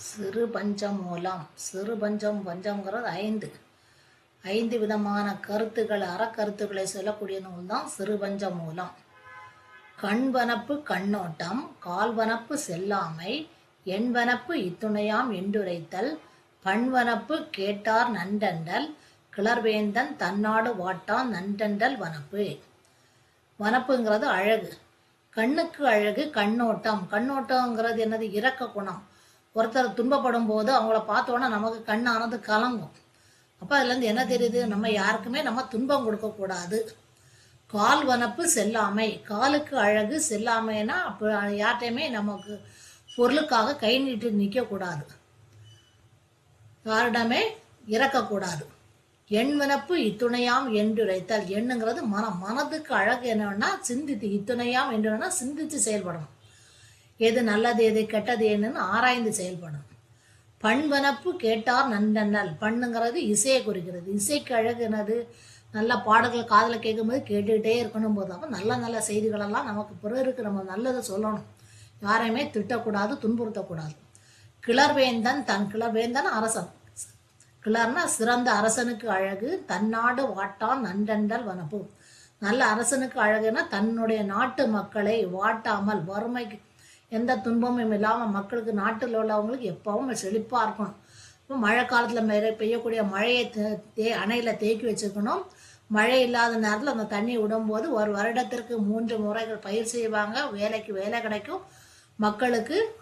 சிறு பஞ்சமூலம் சிறு பஞ்சம் பஞ்சம்ங்கிறது ஐந்து. ஐந்து விதமான கருத்துக்கள் அறக்கருத்துக்களை சொல்லக்கூடிய நூல் தான் சிறு மூலம். கண்வனப்பு கண்ணோட்டம் கால்வனப்பு செல்லாமை எண்வனப்பு இத்துணையாம் என்றுரைத்தல் பண்வனப்பு கேட்டார் நன்றண்டல் கிளர்வேந்தன் தன்னாடு வாட்டான் நன்றண்டல் வனப்பு. வனப்புங்கிறது அழகு. கண்ணுக்கு அழகு கண்ணோட்டம். கண்ணோட்டங்கிறது என்னது? இரக்க குணம். ஒருத்தர் துன்பப்படும் போது அவங்கள பார்த்தோன்னா நமக்கு கண்ணானது கலங்கும். அப்போ அதுலேருந்து என்ன தெரியுது? நம்ம யாருக்குமே நம்ம துன்பம் கொடுக்கக்கூடாது. கால் வனப்பு செல்லாமை. காலுக்கு அழகு செல்லாமைன்னா அப்போ யார்கிட்டையுமே நமக்கு பொருளுக்காக கை நீட்டு நிற்கக்கூடாது யாரிடமே இறக்கக்கூடாது. எண் வினப்பு இத்துணையாம் என்றுரைத்தல். எண்ணுங்கிறது மனம். மனதுக்கு அழகு என்னன்னா சிந்தித்து இத்துணையாம் என்றுனா சிந்தித்து செயல்படணும். எது நல்லது எது கெட்டது என்னன்னு ஆராய்ந்து செயல்படணும். பண்பனப்பு கேட்டார் நன்றன்னல் பண்ணுங்கிறது இசையை குறிக்கிறது. இசைக்கு அழகு என்னது நல்ல பாடல்கள் காதில் கேட்கும்போது கேட்டுக்கிட்டே இருக்கணும் போது அப்போ நல்ல நல்ல செய்திகளெல்லாம் நமக்கு பிறருக்கு நம்ம நல்லதை சொல்லணும். யாரையுமே திட்டக்கூடாது துன்புறுத்தக்கூடாது. கிளர்வேந்தன் தன் கிளர்வேந்தன் அரசன். கிளர்னா சிறந்த அரசனுக்கு அழகு தன்னாடு வாட்டான் நன்றண்டல் வனப்பு. நல்ல அரசனுக்கு அழகுனா தன்னுடைய நாட்டு மக்களை வாட்டாமல் வறுமைக்கு எந்த துன்பமும் இல்லாமல் மக்களுக்கு நாட்டில் உள்ளவங்களுக்கு எப்பவும் செழிப்பாக இருக்கணும். இப்போ மழை காலத்தில் மேலே பெய்யக்கூடிய மழையை தே- தே அணையில் தேக்கி வச்சுக்கணும் மழை இல்லாத நேரத்தில் அந்த தண்ணி விடும்போது ஒரு வருடத்திற்கு மூன்று முறைகள் பயிர் செய்வாங்க. வேலைக்கு வேலை கிடைக்கும். மக்களுக்கு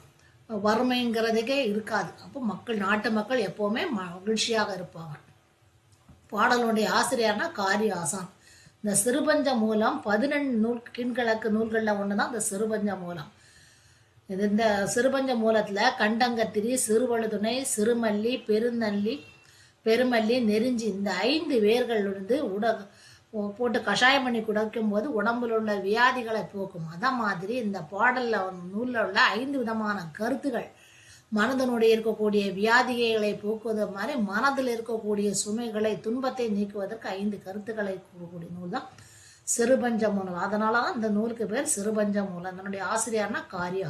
வறுமைங்கிறதுக்கே இருக்காது. அப்போ மக்கள் நாட்டு மக்கள் எப்போவுமே மகிழ்ச்சியாக இருப்பாங்க. பாடலுடைய ஆசிரியர்னா காரியாசன் இந்த சிறுபஞ்ச மூலம் பதினெண்டு நூல் கிண்கிழக்கு நூல்களில் ஒன்று தான் இந்த சிறுபஞ்ச மூலம். இந்த சிறுபஞ்ச மூலத்தில் கண்டங்கத்திரி சிறுவழுதுணை சிறுமல்லி பெருநல்லி பெருமல்லி நெறிஞ்சி இந்த ஐந்து வேர்கள் இருந்து உட போட்டு கஷாயம் பண்ணி குடிக்கும் போது உடம்புல உள்ள வியாதிகளை போக்கும். அதை மாதிரி இந்த பாடலில் நூலில் உள்ள ஐந்து விதமான கருத்துகள். மனதனுடைய இருக்கக்கூடிய வியாதிகளை போக்குவது மாதிரி மனதில் இருக்கக்கூடிய சுமைகளை துன்பத்தை நீக்குவதற்கு ஐந்து கருத்துக்களை கூறக்கூடிய நூல் தான் சிறுபஞ்ச மூலம். அதனால தான் இந்த நூலுக்கு பேர் சிறுபஞ்ச மூலம். அதனுடைய ஆசிரியர்னா காரி